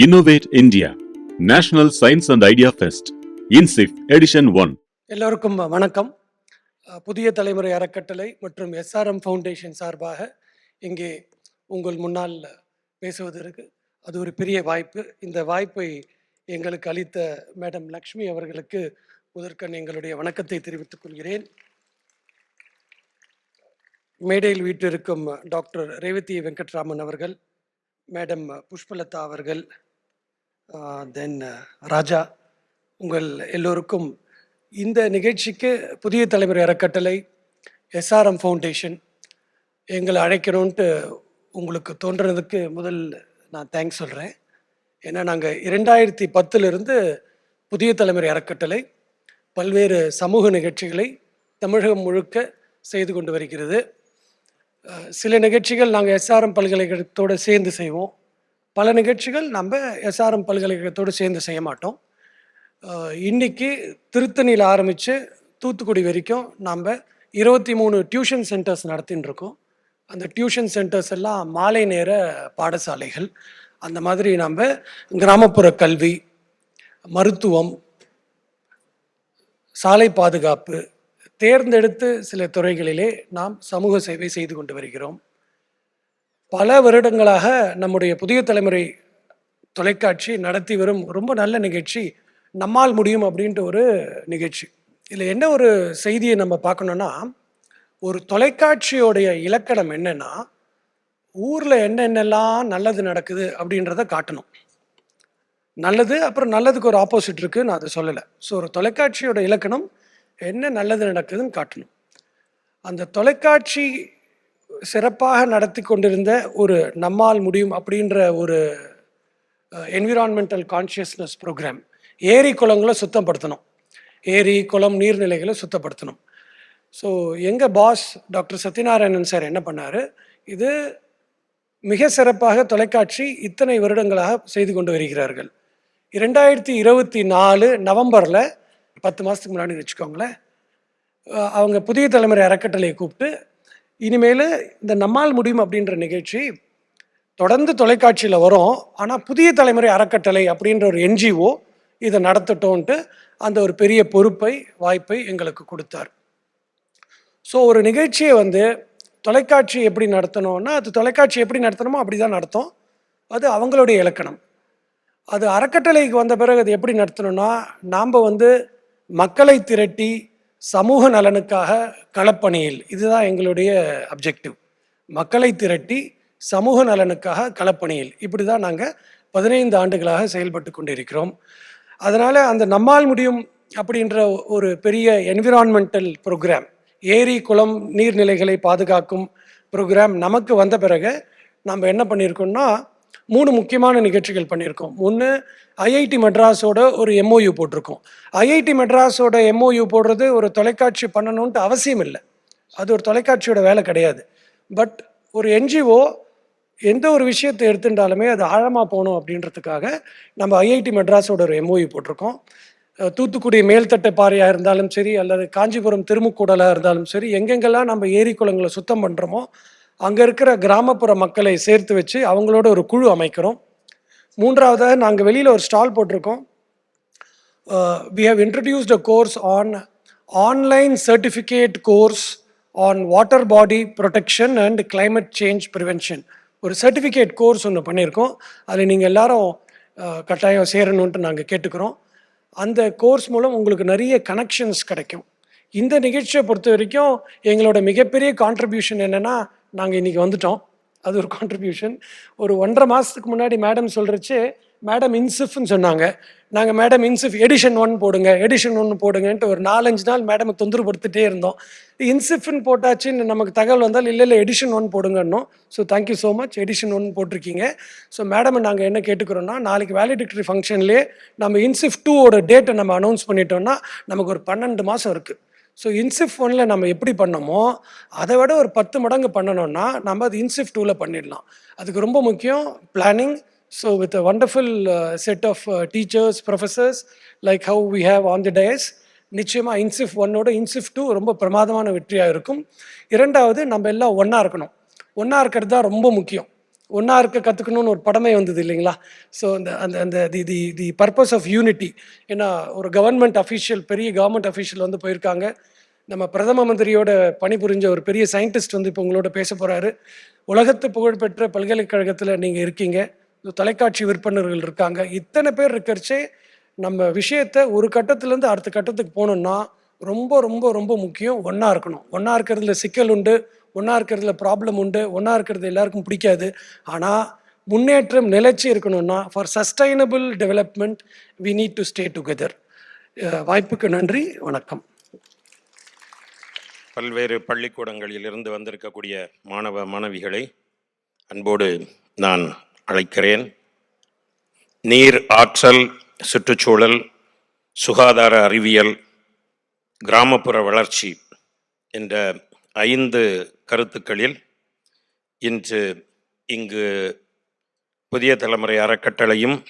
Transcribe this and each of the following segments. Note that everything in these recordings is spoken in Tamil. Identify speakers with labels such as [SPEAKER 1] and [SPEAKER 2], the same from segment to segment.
[SPEAKER 1] Innovate India national science and idea fest INSIF Edition 1
[SPEAKER 2] எல்லோருக்கும் வணக்கம். புதிய தலைமுறை அறக்கட்டளை மற்றும் எஸ்ஆர்எம் ஃபவுண்டேஷன் சார்பாக இங்கே உங்கள் முன்னால் பேசுவதற்கு அது ஒரு பெரிய வாய்ப்பு. இந்த வாய்ப்பை எங்களுக்கு அளித்த மேடம் லக்ஷ்மி அவர்களுக்கு முதற்கண் எங்களுடைய வணக்கத்தை தெரிவித்துக் கொள்கிறேன். மேடையில் வீட்டிருக்கும் டாக்டர் ரேவதி வெங்கட்ராமன் அவர்கள் மேடம் புஷ்பலதா அவர்கள் தென் ராஜா உங்கள் எல்லோருக்கும் இந்த நிகழ்ச்சிக்கு புதிய தலைமுறை அறக்கட்டளை எஸ்ஆர்எம் ஃபவுண்டேஷன் எங்களை அழைக்கணும்ன்ட்டு உங்களுக்கு தோன்றதுக்கு முதல் நான் தேங்க்ஸ் சொல்கிறேன் ஏன்னா நாங்கள் இரண்டாயிரத்தி பத்துலேருந்து புதிய தலைமுறை அறக்கட்டளை பல்வேறு சமூக நிகழ்ச்சிகளை தமிழகம் முழுக்க செய்து கொண்டு வருகிறது. சில நிகழ்ச்சிகள் நாங்கள் எஸ்ஆர்எம் பல்கலைக்கழகத்தோடு சேர்ந்து செய்வோம். பல நிகழ்ச்சிகள் நம்ம எஸ்ஆர்எம் பல்கலைக்கழகத்தோடு சேர்ந்து செய்ய மாட்டோம். இன்றைக்கி திருத்தணியில் ஆரம்பித்து தூத்துக்குடி வரைக்கும் நாம் இருபத்தி மூணு டியூஷன் சென்டர்ஸ் நடத்தின்னு இருக்கோம். அந்த டியூஷன் சென்டர்ஸ் எல்லாம் மாலை நேர பாடசாலைகள். அந்த மாதிரி நம்ம கிராமப்புற கல்வி மருத்துவம் சாலை பாதுகாப்பு தேர்ந்தெடுத்து சில துறைகளிலே நாம் சமூக சேவை செய்து கொண்டு வருகிறோம். பல வருடங்களாக நம்முடைய புதிய தலைமுறை தொலைக்காட்சி நடத்தி வரும் ரொம்ப நல்ல நிகழ்ச்சி. நம்மால் முடியும் அப்படின்ட்டு ஒரு நிகழ்ச்சி. இதில் என்ன ஒரு செய்தியை நம்ம பார்க்கணுன்னா ஒரு தொலைக்காட்சியோடைய இலக்கணம் என்னன்னா ஊரில் என்னென்னலாம் நல்லது நடக்குது அப்படின்றத காட்டணும். நல்லது அப்புறம் நல்லதுக்கு ஒரு ஆப்போசிட் இருக்குது நான் அதை சொல்லலை. ஸோ ஒரு தொலைக்காட்சியோட இலக்கணம் என்ன நல்லது நடக்குதுன்னு காட்டணும். அந்த தொலைக்காட்சி சிறப்பாக நடத்தி கொண்டிருந்த ஒரு நம்மால் முடியும் அப்படின்ற ஒரு என்விரான்மெண்டல் கான்ஷியஸ்னஸ் ப்ரோக்ராம் ஏரி குளங்களை சுத்தப்படுத்தணும். ஏரி குளம் நீர்நிலைகளை சுத்தப்படுத்தணும். ஸோ எங்கள் பாஸ் டாக்டர் சத்யநாராயணன் சார் என்ன பண்ணார்? இது மிக சிறப்பாக தொலைக்காட்சி இத்தனை வருடங்களாக செய்து கொண்டு வருகிறார்கள். இரண்டாயிரத்தி இருபத்தி நாலு நவம்பரில் பத்து மாதத்துக்கு முன்னாடி வச்சுக்கோங்களேன் அவங்க புதிய தலைமுறை அறக்கட்டளையை கூப்பிட்டு இனிமேல் இந்த நம்மால் முடியும் அப்படின்ற நிகழ்ச்சி தொடர்ந்து தொலைக்காட்சியில் வரும். ஆனால் புதிய தலைமுறை அறக்கட்டளை அப்படின்ற ஒரு என்ஜிஓ இதை நடத்தட்டோன்ட்டு அந்த ஒரு பெரிய பொறுப்பை வாய்ப்பை எங்களுக்கு கொடுத்தார். ஸோ ஒரு நிகழ்ச்சியை வந்து தொலைக்காட்சி எப்படி நடத்தணும்னா அது தொலைக்காட்சி எப்படி நடத்தணுமோ அப்படி தான் நடத்தும். அது அவங்களுடைய இலக்கணம். அது அறக்கட்டளைக்கு வந்த பிறகு அது எப்படி நடத்தணும்னா நாம் வந்து மக்களை திரட்டி சமூக நலனுக்காக களப்பணியில். இதுதான் எங்களுடைய அப்ஜெக்டிவ் மக்களை திரட்டி சமூக நலனுக்காக களப்பணியில். இப்படி தான் நாங்கள் பதினைந்து ஆண்டுகளாக செயல்பட்டு கொண்டிருக்கிறோம். அதனால் அந்த நம்மால் முடியும் அப்படின்ற ஒரு பெரிய என்விரான்மெண்டல் ப்ரோக்ராம் ஏரி குளம் நீர்நிலைகளை பாதுகாக்கும் ப்ரோக்ராம் நமக்கு வந்த பிறகு நம்ம என்ன பண்ணியிருக்கோம்னா மூணு முக்கியமான நிகழ்ச்சிகள் பண்ணியிருக்கோம். ஒன்று ஐஐடி மெட்ராஸோட ஒரு எம்ஓயு போட்டிருக்கோம். ஐஐடி மெட்ராஸோட எம்ஓயு போடுறது ஒரு தொலைக்காட்சி பண்ணணுன்ட்டு அவசியம் இல்லை. அது ஒரு தொலைக்காட்சியோட வேலை கிடையாது. பட் ஒரு என்ஜிஓ எந்த ஒரு விஷயத்தை எடுத்துட்டாலுமே அது ஆழமாக போகணும் அப்படின்றதுக்காக நம்ம ஐஐடி மெட்ராஸோட ஒரு எம்ஓயு போட்டிருக்கோம். தூத்துக்குடி மேல்தட்டு பாறையாக இருந்தாலும் சரி அல்லது காஞ்சிபுரம் திருமுக்கூடலாக இருந்தாலும் சரி எங்கெங்கெல்லாம் நம்ம ஏரி குளங்களை சுத்தம் பண்ணுறோமோ அங்கே இருக்கிற கிராமப்புற மக்களை சேர்த்து வச்சு அவங்களோட ஒரு குழு அமைக்கிறோம். மூன்றாவதாக நாங்கள் வெளியில் ஒரு ஸ்டால் போட்டிருக்கோம். We have introduced a course on online certificate course on water body protection and climate change prevention ஒரு சர்டிஃபிகேட் கோர்ஸ் ஒன்று பண்ணியிருக்கோம். அதில் நீங்கள் எல்லாரும் கட்டாயம் சேரணுன்ட்டு நாங்கள் கேட்டுக்கிறோம். அந்த கோர்ஸ் மூலம் உங்களுக்கு நிறைய கனெக்ஷன்ஸ் கிடைக்கும். இந்த நிகழ்ச்சியை பொறுத்த வரைக்கும் எங்களோட மிகப்பெரிய கான்ட்ரிபியூஷன் என்னென்னா நாங்கள் இன்றைக்கி வந்துட்டோம். அது ஒரு கான்ட்ரிபியூஷன் ஒரு ஒன்றரை மாதத்துக்கு முன்னாடி மேடம் சொல்கிறச்சு மேடம் இன்சிஃப்னு சொன்னாங்க. நாங்கள் மேடம் இன்சிஃப் எடிஷன் ஒன் போடுங்க எடிஷன் ஒன்று போடுங்கன்ட்டு ஒரு நாலஞ்சு நாள் மேடமை தொந்தரப்படுத்திட்டே இருந்தோம். இன்சிஃப்னு போட்டாச்சுன்னு நமக்கு தகவல் வந்தால் இல்லை இல்லை edition one போடுங்கன்னோம். So thank you so much edition one போட்டிருக்கீங்க. ஸோ மேடம் நாங்கள் என்ன கேட்டுக்கிறோன்னா நாளைக்கு வேலிடிக்டரி ஃபங்க்ஷன்லேயே நம்ம இன்சிஃப் டூவோட டேட்டை நம்ம அனௌன்ஸ் பண்ணிட்டோம்னா நமக்கு ஒரு பன்னெண்டு மாதம் இருக்குது ஸோ இன்சிஃப் ஒனில் நம்ம எப்படி பண்ணோமோ அதை விட ஒரு பத்து மடங்கு பண்ணணும்னா நம்ம அது இன்சிஃப் டூவில் பண்ணிடலாம். அதுக்கு ரொம்ப முக்கியம் planning so with a wonderful set of teachers professors like how we have on the days நிச்சயமாக இன்சிஃப் ஒன்னோட இன்சிஃப் டூ ரொம்ப பிரமாதமான வெற்றியாக இருக்கும். இரண்டாவது நம்ம எல்லாம் ஒன்றா இருக்கணும். ஒன்றா இருக்கிறது தான் ரொம்ப முக்கியம். ஒன்றா இருக்க கற்றுக்கணும்னு ஒரு படமே வந்தது இல்லைங்களா? ஸோ அந்த அந்த அந்த the the the purpose of unity ஏன்னா ஒரு கவர்மெண்ட் அஃபீஷியல் பெரிய கவர்மெண்ட் அஃபீஷியல் வந்து போயிருக்காங்க. நம்ம பிரதம மந்திரியோட பணிபுரிஞ்ச ஒரு பெரிய சயின்டிஸ்ட் வந்து இப்போ உங்களோட பேச போகிறாரு உலகத்து புகழ்பெற்ற பல்கலைக்கழகத்தில் நீங்கள் இருக்கீங்க. தொலைக்காட்சி விற்பனர்கள் இருக்காங்க. இத்தனை பேர் இருக்கிறச்சே நம்ம விஷயத்தை ஒரு கட்டத்துலேருந்து அடுத்த கட்டத்துக்கு போகணுன்னா ரொம்ப ரொம்ப ரொம்ப முக்கியம் ஒன்றா இருக்கணும். ஒன்றா இருக்கிறதுல சிக்கல் உண்டு. ஒன்றா இருக்கிறதுல ப்ராப்ளம் உண்டு ஒன்றா இருக்கிறது எல்லாருக்கும் பிடிக்காது. ஆனால் முன்னேற்றம் நிலைச்சி இருக்கணும்னா for sustainable development we need to stay together வாய்ப்புக்கு நன்றி வணக்கம்.
[SPEAKER 3] பல்வேறு பள்ளிக்கூடங்களில் இருந்து வந்திருக்கக்கூடிய மாணவ மாணவிகளை அன்போடு நான் அழைக்கிறேன். நீர் ஆற்றல் சுற்றுச்சூழல் சுகாதார அறிவியல் கிராமப்புற வளர்ச்சி என்ற ஐந்து கருத்துக்களில் இன்று இங்கு புதிய தலைமுறை அறக்கட்டளையும்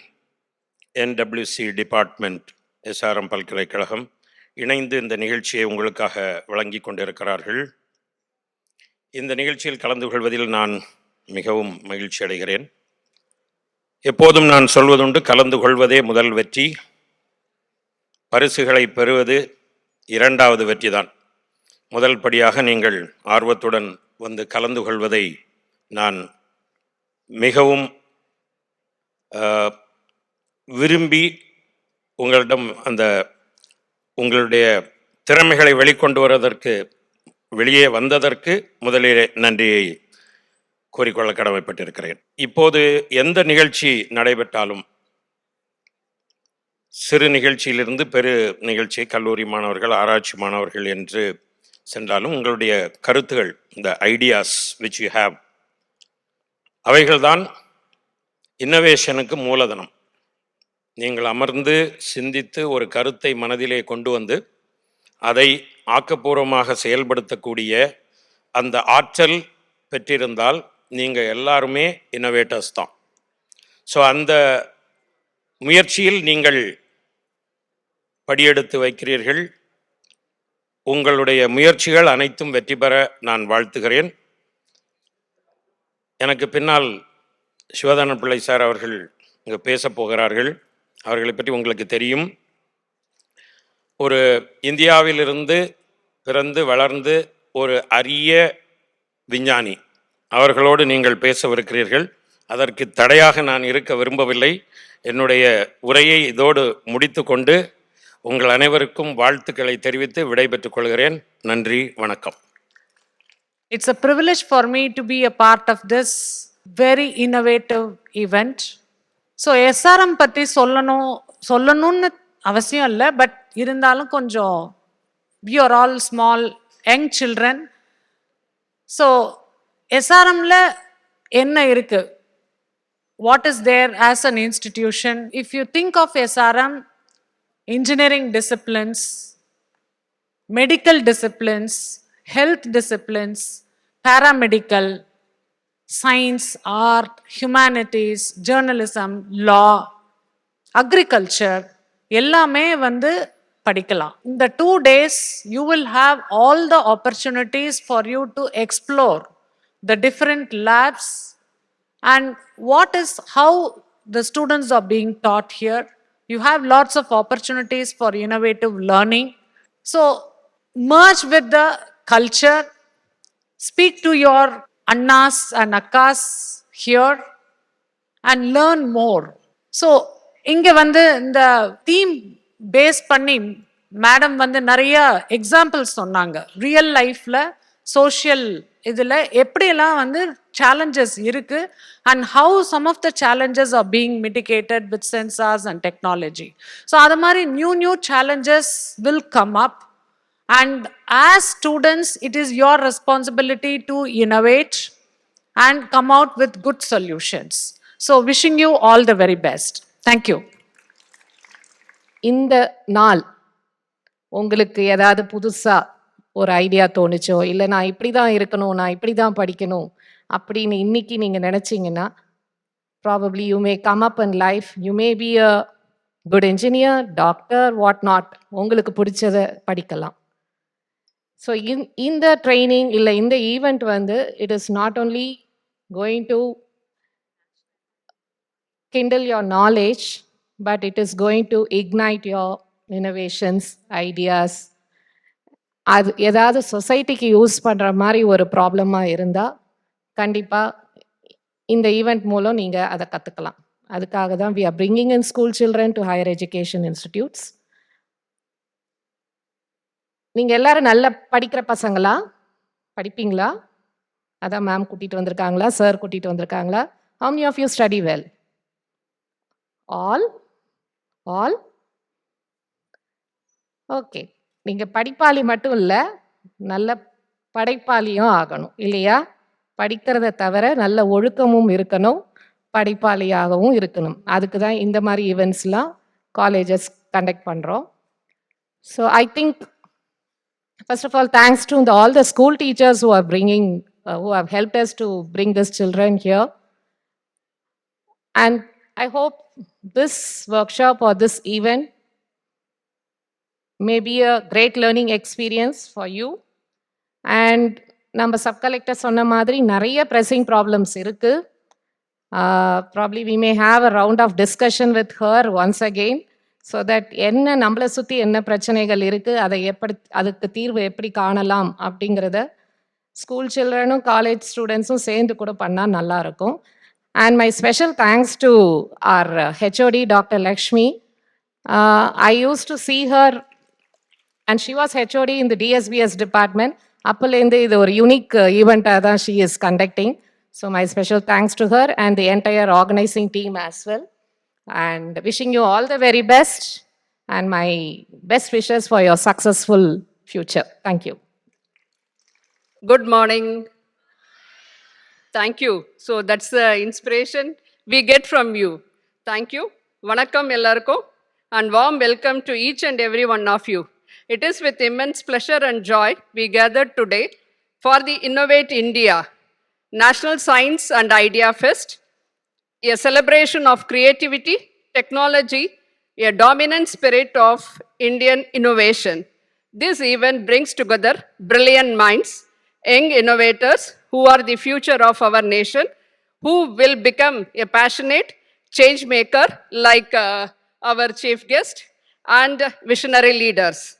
[SPEAKER 3] என்டபிள்யூசி டிபார்ட்மெண்ட் எஸ்ஆர்எம் பல்கலைக்கழகம் இணைந்து இந்த நிகழ்ச்சியை உங்களுக்காக வழங்கி கொண்டிருக்கிறார்கள். இந்த நிகழ்ச்சியில் கலந்து கொள்வதில் நான் மிகவும் மகிழ்ச்சி அடைகிறேன். எப்போதும் நான் சொல்வதுண்டு கலந்து கொள்வதே முதல் வெற்றி. பரிசுகளை பெறுவது இரண்டாவது வெற்றிதான். முதல் படியாக நீங்கள் ஆர்வத்துடன் வந்து கலந்து கொள்வதை நான் மிகவும் விரும்பி உங்களிடம் அந்த உங்களுடைய திறமைகளை வெளிக்கொண்டு வருவதற்கு வெளியே வந்ததற்கு முதலிலே நன்றியை கூறிக்கொள்ள கடமைப்பட்டிருக்கிறேன். இப்போது எந்த நிகழ்ச்சி நடைபெற்றாலும் சிறு நிகழ்ச்சியிலிருந்து பெரு நிகழ்ச்சி கல்லூரி மாணவர்கள் ஆராய்ச்சி மாணவர்கள் என்று சென்றாலும் உங்களுடைய கருத்துகள் இந்த ஐடியாஸ் விச் யூ ஹேவ் அவைகள்தான் இன்னோவேஷனுக்கு மூலதனம். நீங்கள் அமர்ந்து சிந்தித்து ஒரு கருத்தை மனதிலே கொண்டு வந்து அதை ஆக்கப்பூர்வமாக செயல்படுத்தக்கூடிய அந்த ஆற்றல் பெற்றிருந்தால் நீங்கள் எல்லாருமே இன்னோவேட்டர்ஸ் தான். ஸோ அந்த முயற்சியில் நீங்கள் படியெடுத்து வைக்கிறீர்கள். உங்களுடைய முயற்சிகள் அனைத்தும் வெற்றி பெற நான் வாழ்த்துகிறேன். எனக்கு பின்னால் சிவதான பிள்ளை சார் அவர்கள் இங்கே பேசப் போகிறார்கள். அவர்களை பற்றி உங்களுக்கு தெரியும். ஒரு இந்தியாவிலிருந்து பிறந்து வளர்ந்து ஒரு அரிய விஞ்ஞானி. அவர்களோடு நீங்கள் பேசவிருக்கிறீர்கள். அதற்கு தடையாக நான் இருக்க விரும்பவில்லை. என்னுடைய உரையை இதோடு முடித்துக்கொண்டு உங்கள் அனைவருக்கும் வாழ்த்துக்களை தெரிவித்து விடைபெற்றுக் கொள்கிறேன். நன்றி வணக்கம்.
[SPEAKER 4] It's a privilege for me to be a part of this very innovative event so SRM பற்றி சொல்லணும் சொல்லணும்னு அவசியம் இல்லை பட் இருந்தாலும் கொஞ்சம் we are all small young children so எஸ்ஆர்எம்ல என்ன இருக்குது what is there as an institution if you think of SRM engineering disciplines medical disciplines, health disciplines, paramedical, science, art, humanities, journalism, law, agriculture எல்லாமே வந்து படிக்கலாம் இந்த two days you will have all the opportunities for you to explore the different labs and what is how the students are being taught here you have lots of opportunities for innovative learning so merge with the culture speak to your annas and akkas here and learn more So, இங்கே வந்து இந்த தீம் பேஸ் பண்ணி மேடம் வந்து நிறைய எக்ஸாம்பிள்ஸ் சொன்னாங்க ரியல் லைஃப்பில் சோஷியல் இதில் எப்படியெல்லாம் வந்து சேலஞ்சஸ் இருக்கு and how some of the challenges are being mitigated with sensors and technology so அது மாதிரி new new challenges will come up and as students it is your responsibility to innovate and come out with good solutions so wishing you all the very best thank you
[SPEAKER 5] இந்த நாள் உங்களுக்கு ஏதாவது புதுசாக ஒரு ஐடியா தோணுச்சோ? இல்லை நான் இப்படி தான் இருக்கணும் நான் இப்படி தான் படிக்கணும் அப்படின்னு இன்னைக்கு நீங்கள் நினச்சிங்கன்னா probably you may come up and life you may be a good engineer doctor what not உங்களுக்கு பிடிச்சதை படிக்கலாம். ஸோ இந்த ட்ரைனிங் இல்லை இந்த ஈவெண்ட் வந்து it is not only going to kindle your knowledge but it is going to ignite your innovations ideas அது ஏதாவது சொசைட்டிக்கு யூஸ் பண்ணுற மாதிரி ஒரு ப்ராப்ளமாக இருந்தால் கண்டிப்பாக இந்த ஈவெண்ட் மூலம் நீங்கள் அதை கற்றுக்கலாம் அதுக்காக தான் we are bringing in school children to higher education institutes நீங்கள் எல்லாரும் நல்ல படிக்கிற பசங்களா? படிப்பீங்களா? அதான் மேம் கூட்டிகிட்டு வந்திருக்காங்களா? சார் கூட்டிகிட்டு வந்திருக்காங்களா? How many of you study well all all okay நீங்கள் படிப்பாளி மட்டும் இல்லை நல்ல படைப்பாளியும் ஆகணும் இல்லையா படிக்கிறத தவிர நல்ல ஒழுக்கமும் இருக்கணும் படைப்பாளியாகவும் இருக்கணும் அதுக்கு தான் இந்த மாதிரி ஈவெண்ட்ஸ்லாம் காலேஜஸ் கண்டக்ட் பண்ணுறோம் so I think first of all thanks to இந்த all the school teachers who are bringing who have help us to bring this children here and I hope this workshop or this event may be a great learning experience for you. And நம்ம சப் கலெக்டர் சொன்ன மாதிரி நிறைய ப்ரெஸ்ஸிங் ப்ராப்ளம்ஸ் இருக்குது probably we may have a round of discussion with her once again so that என்ன நம்மளை சுற்றி என்ன பிரச்சனைகள் இருக்குது அதை எப்படி அதுக்கு தீர்வு எப்படி காணலாம் அப்படிங்கிறத ஸ்கூல் சில்ட்ரனும் காலேஜ் ஸ்டூடெண்ட்ஸும் சேர்ந்து கூட பண்ணால் நல்லாயிருக்கும் and my special thanks to our HOD doctor Lakshmi I use to see her and she was HOD இந்த டிஎஸ்பிஎஸ் டிபார்ட்மெண்ட் அப்போலேருந்து இது ஒரு யூனிக் ஈவெண்ட்டாக தான் she is conducting so my special thanks to her and the entire organising team as well and wishing you all the very best and my best wishes for your successful future. Thank you.
[SPEAKER 6] Good morning. Thank you. So that's the inspiration we get from you. Thank you. Vanakkam ellarkum and warm welcome to each and every one of you. It is with immense pleasure and joy we gathered today for the Innovate India National Science and Idea Fest, a celebration of creativity, technology, a dominant spirit of Indian innovation. This event brings together brilliant minds, young innovators who are the future of our nation, who will become a passionate change maker like uh, our chief guest and visionary leaders.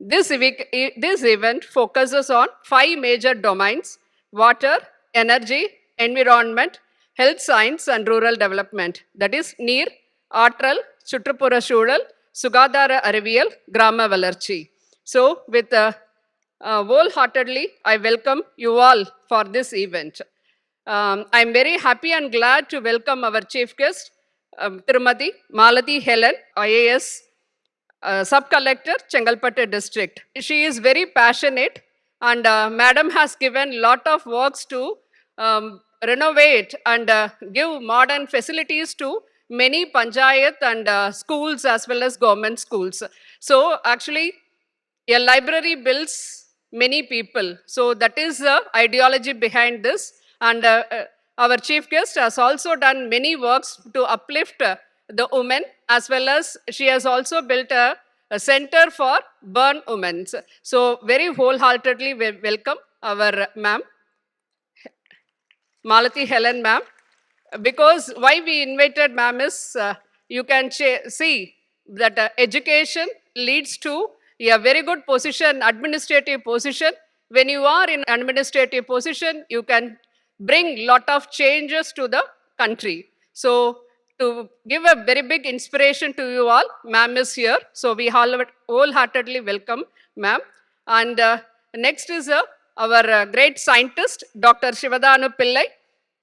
[SPEAKER 6] This, week, e- this event focuses on five major domains water, energy, environment, health science, and rural development. That is, நீர் ஆற்றல் சுற்றுப்புற சூழல் சுகாதார அறிவியல் கிராம வளர்ச்சி so with wholeheartedly, I welcome you all for this event. Um, I'm very happy and glad to welcome our chief guest, um, Tirumati Malati Helen, IAS uh, sub-collector, Chengalpattu district. She is very passionate and uh, madam has given lot of works to um, renovate and uh, give modern facilities to many panchayat and uh, schools as well as government schools. So actually, a library builds many people. So that is the ideology behind this. And uh, uh, our chief guest has also done many works to uplift uh, the women, as well as she has also built a, a center for burn women. So very wholeheartedly we welcome our ma'am. Malati Helen ma'am. Because why we invited ma'am is uh, you can see that uh, education leads to a very good position, administrative position. When you are in administrative position, you can bring lot of changes to the country. So to give a very big inspiration to you all, ma'am is here. So we wholeheartedly welcome ma'am. And uh, next is uh, our uh, great scientist, Dr. Shivadanu Pillai,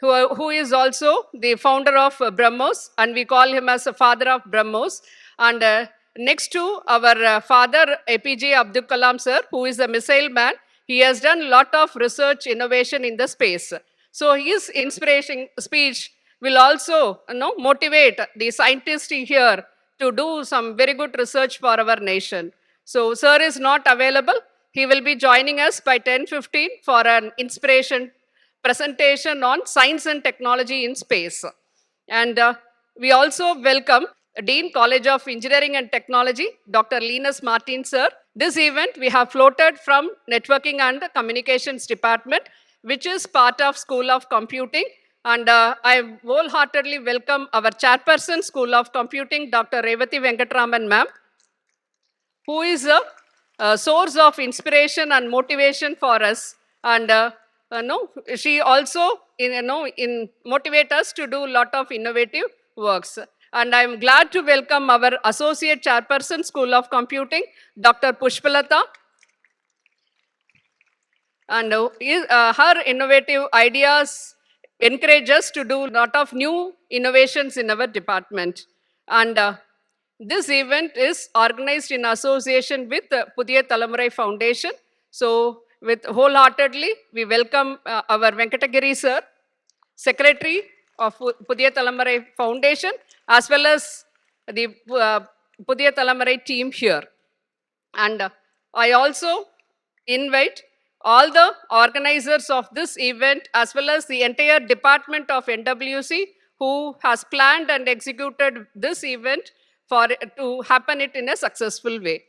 [SPEAKER 6] who, who is also the founder of uh, BrahMos, and we call him as a father of BrahMos. And uh, next to our uh, father, APJ Abdul Kalam sir, who is a missile man, he has done a lot of research innovation in the space. So his inspiration speech will also you know, motivate the scientists here to do some very good research for our nation. So sir is not available. He will be joining us by 10:15 for an inspiration presentation on science and technology in space. And uh, we also welcome Dean College of Engineering and Technology, Dr. Linus Martin, sir. This event we have floated from Networking and Communications Department, which is part of School of Computing. And uh, I wholeheartedly welcome our chairperson, School of Computing, Dr. Revati Venkatraman ma'am, who is a, a source of inspiration and motivation for us. And uh, uh, no, she also in, you know, in motivate us to do a lot of innovative works. And I'm glad to welcome our associate chairperson, School of Computing, Dr. Pushpalata. And uh, uh, her innovative ideas encourage us to do a lot of new innovations in our department. And uh, this event is organized in association with uh, Pudiya Talamurai Foundation. So, with wholeheartedly, we welcome uh, our Venkatagiri sir, Secretary of Pu- Talamurai Foundation, as well as the uh, Talamurai team here. And uh, I also invite all the organizers of this event as well as the entire department of NWC who has planned and executed this event for to happen it in a successful way.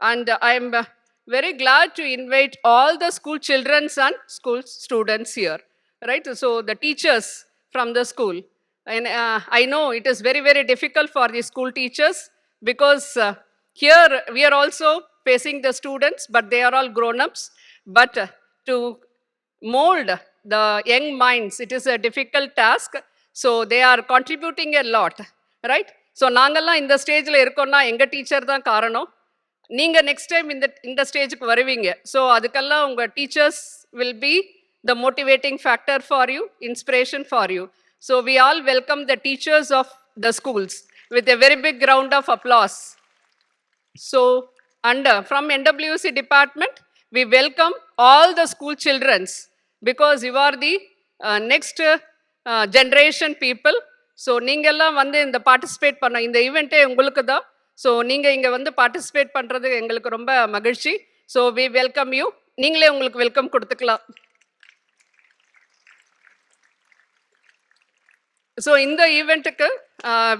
[SPEAKER 6] And I am uh, very glad to invite all the school children and school students here, right? So the teachers from the school. And uh, I know it is very, very difficult for the school teachers because uh, here we are also facing the students, but they are all grown-ups. But uh, to mold the young minds, it is a difficult task. So they are contributing a lot, right? So நாங்கள்லாம் இந்த ஸ்டேஜில் இருக்கோம்னா எங்கள் டீச்சர் தான் காரணம் நீங்கள் நெக்ஸ்ட் டைம் இந்த இந்த ஸ்டேஜுக்கு வருவீங்க ஸோ அதுக்கெல்லாம் உங்கள் teachers will be the motivating factor for you inspiration for you so we all welcome the teachers of the schools with a very big round of applause So, under from NWC department, we welcome all the school childrens because you are the uh, next uh, generation people. So நீங்கள்லாம் வந்து இந்த பார்ட்டிசிபேட் பண்ண இந்த ஈவெண்ட்டே உங்களுக்கு தான். ஸோ நீங்கள் இங்கே வந்து பார்ட்டிசிபேட் பண்ணுறது எங்களுக்கு ரொம்ப மகிழ்ச்சி. ஸோ வி வெல்கம் யூ நீங்களே உங்களுக்கு வெல்கம் கொடுத்துக்கலாம். ஸோ இந்த ஈவெண்ட்டுக்கு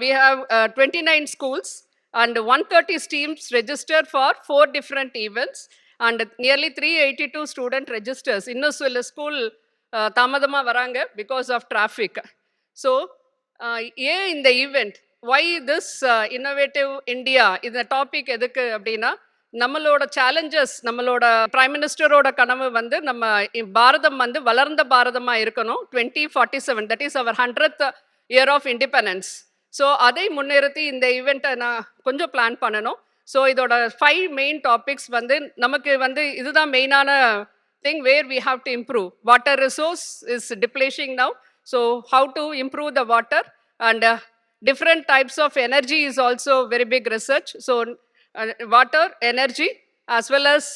[SPEAKER 6] we have twenty nine schools and one thirty teams register for four different events and nearly three eighty two student registers இன்னும் சில ஸ்கூல் தாமதமாக வராங்க பிகாஸ் ஆஃப் டிராஃபிக் ஸோ ஏன் இந்த event why this innovative India இந்த டாபிக் எதுக்கு அப்படின்னா நம்மளோட சேலஞ்சஸ் நம்மளோட பிரைம் மினிஸ்டரோட கனவு வந்து நம்ம பாரதம் வந்து வளர்ந்த பாரதமாக இருக்கணும். Twenty forty seven that is our hundred year of independence so அதை முன்னிறுத்தி இந்த ஈவெண்ட்டை நான் கொஞ்சம் பிளான் பண்ணணும். ஸோ இதோட ஃபைவ் மெயின் டாபிக்ஸ் வந்து நமக்கு வந்து இதுதான் மெயினான thing where we have to improve water resource is depleting now so how to improve the water and different types of energy is also very big research so water energy as well as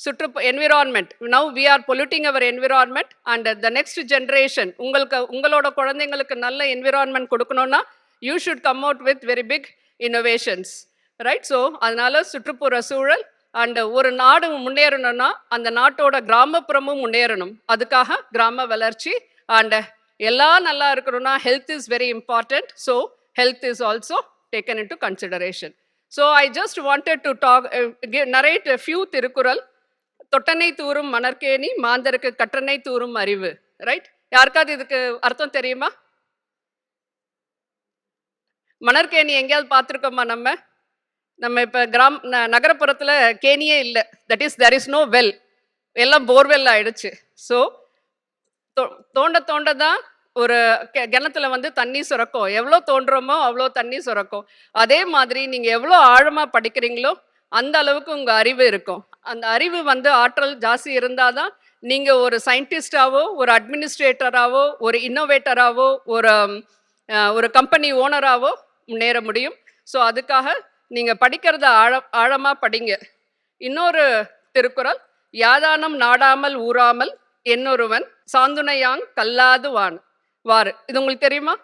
[SPEAKER 6] சுற்று environment now we are polluting our environment and the next generation உங்களுக்கு உங்களோட குழந்தைங்களுக்கு நல்ல என்விரான்மெண்ட் கொடுக்கணும்னா you should come out with very big innovations right so அதனால சுற்றுப்புற சூழல் அண்ட் ஒரு நாடு முன்னேறணும்னா அந்த நாட்டோட கிராமப்புறமும் முன்னேறணும். அதுக்காக கிராம வளர்ச்சி அண்ட் எல்லாம் நல்லா இருக்கணும்னா health is very important so health is also taken into consideration so I just wanted to talk narrate few Thirukkural. தொட்டனை தூரும் மணற்கேணி மாந்தருக்கு கற்றனை தூரும் அறிவு. ரைட் யாருக்காவது இதுக்கு அர்த்தம் தெரியுமா? மணற்கேணி எங்கேயாவது பார்த்துருக்கோமா நம்ம? நம்ம இப்போ கிராம் ந- கேணியே இல்லை. That is there is no well எல்லாம் போர்வெல் ஆயிடுச்சு. ஸோ தோண்ட தோண்ட தான் ஒரு கெ- கிணத்துல வந்து தண்ணி சுரக்கும். எவ்வளோ தோன்றோமோ அவ்வளோ தண்ணி சுரக்கும். அதே மாதிரி நீங்கள் எவ்வளோ ஆழமாக படிக்கிறீங்களோ அந்த அளவுக்கு உங்கள் அறிவு இருக்கும். அந்த அறிவு வந்து ஆற்றல் ஜாஸ்தி இருந்தால் தான் நீங்கள் ஒரு சயின்டிஸ்டாவோ ஒரு அட்மினிஸ்ட்ரேட்டராகவோ ஒரு இன்னோவேட்டராகவோ ஒரு ஒரு கம்பெனி ஓனராகவோ முன்னேற முடியும். ஸோ அதுக்காக நீங்கள் படிக்கிறத ஆழ ஆழமாக படிங்க. இன்னொரு திருக்குறள் யாதானம் நாடாமல் ஊறாமல் என்னொருவன் சாந்துணையாங் கல்லாது வான். வாரு. இது உங்களுக்கு தெரியுமா?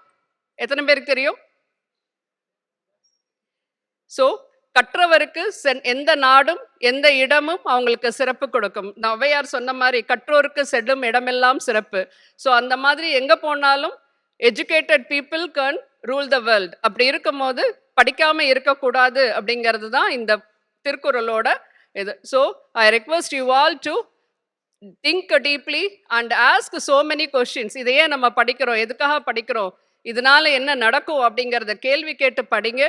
[SPEAKER 6] எத்தனை பேருக்கு தெரியும்? ஸோ கற்றவருக்கு சென் எந்த நாடும் எந்த இடமும் அவங்களுக்கு சிறப்பு கொடுக்கும். நவ்வையார் சொன்ன மாதிரி கற்றோருக்கு செல்லும் இடமெல்லாம் சிறப்பு. ஸோ அந்த மாதிரி எங்கே போனாலும் educated people can rule the world அப்படி இருக்கும்போது படிக்காம இருக்கக்கூடாது அப்படிங்கிறது தான் இந்த திருக்குறளோட இது. So I request you all to think deeply and ask so many questions இதையே நம்ம படிக்கிறோம்? எதுக்காக படிக்கிறோம்? இதனால என்ன நடக்கும் அப்படிங்கிறத கேள்வி கேட்டு படிங்க.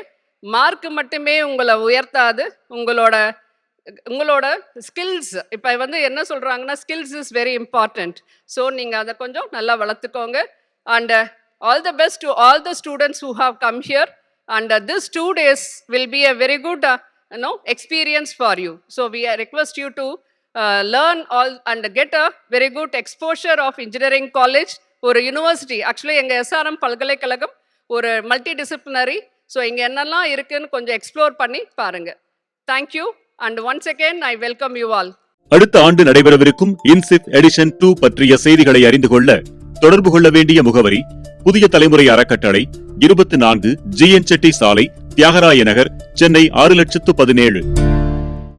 [SPEAKER 6] மார்க் மட்டுமே உங்களை உயர்த்தாது. உங்களோட உங்களோட ஸ்கில்ஸ் இப்போ வந்து என்ன சொல்கிறாங்கன்னா skills is very important so நீங்கள் அதை கொஞ்சம் நல்லா வளர்த்துக்கோங்க. And all the best to all the students who have come here and this two days will be a very good know experience for you so we request you to learn all and get a very good exposure of engineering college ஒரு யூனிவர்சிட்டி ஆக்சுவலி எங்கள் எஸ்ஆர்எம் பல்கலைக்கழகம் ஒரு மல்டி டிசிப்ளினரி ஸோ இங்கே என்னெல்லாம் இருக்குன்னு கொஞ்சம் எக்ஸ்ப்ளோர் பண்ணி பாருங்கள் thank you and once again I welcome you all
[SPEAKER 1] அடுத்த ஆண்டு நடைபெறவிருக்கும் இன்சிப் எடிஷன் டூ பற்றிய செய்திகளை அறிந்து கொள்ள தொடர்பு கொள்ள வேண்டிய முகவரி புதிய தலைமுறை அறக்கட்டளை இருபத்தி நான்கு ஜி என் செட்டி சாலை தியாகராய நகர் சென்னை ஆறு லட்சத்து பதினேழு.